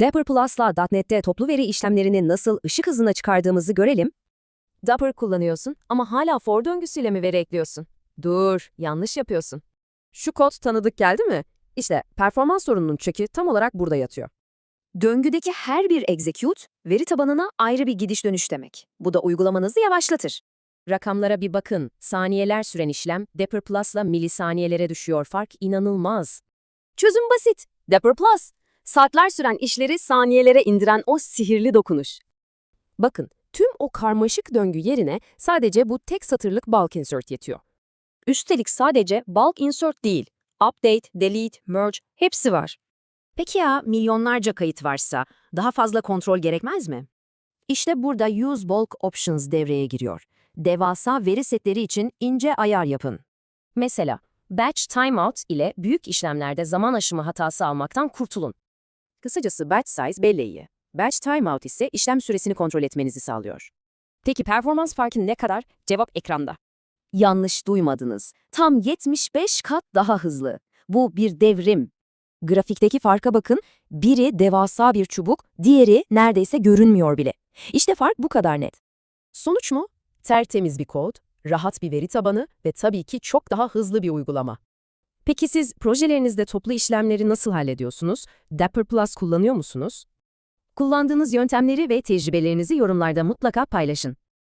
Dapper Plus'la .NET'te toplu veri işlemlerini nasıl ışık hızına çıkardığımızı görelim. Dapper kullanıyorsun ama hala for döngüsüyle mi veri ekliyorsun? Dur, yanlış yapıyorsun. Şu kod tanıdık geldi mi? İşte performans sorununun çökü tam olarak burada yatıyor. Döngüdeki her bir execute, veri tabanına ayrı bir gidiş dönüş demek. Bu da uygulamanızı yavaşlatır. Rakamlara bir bakın. Saniyeler süren işlem, Dapper Plus'la milisaniyelere düşüyor. Fark inanılmaz. Çözüm basit. Dapper Plus. Saatler süren işleri saniyelere indiren o sihirli dokunuş. Bakın, tüm o karmaşık döngü yerine sadece bu tek satırlık bulk insert yetiyor. Üstelik sadece bulk insert değil, update, delete, merge hepsi var. Peki ya milyonlarca kayıt varsa daha fazla kontrol gerekmez mi? İşte burada Use Bulk Options devreye giriyor. Devasa veri setleri için ince ayar yapın. Mesela, Batch Timeout ile büyük işlemlerde zaman aşımı hatası almaktan kurtulun. Kısacası batch size belleği. Batch timeout ise işlem süresini kontrol etmenizi sağlıyor. Peki performans farkı ne kadar? Cevap ekranda. Yanlış duymadınız. Tam 75 kat daha hızlı. Bu bir devrim. Grafikteki farka bakın. Biri devasa bir çubuk, diğeri neredeyse görünmüyor bile. İşte fark bu kadar net. Sonuç mu? Tertemiz bir kod, rahat bir veri tabanı ve tabii ki çok daha hızlı bir uygulama. Peki siz projelerinizde toplu işlemleri nasıl hallediyorsunuz? Dapper Plus kullanıyor musunuz? Kullandığınız yöntemleri ve tecrübelerinizi yorumlarda mutlaka paylaşın.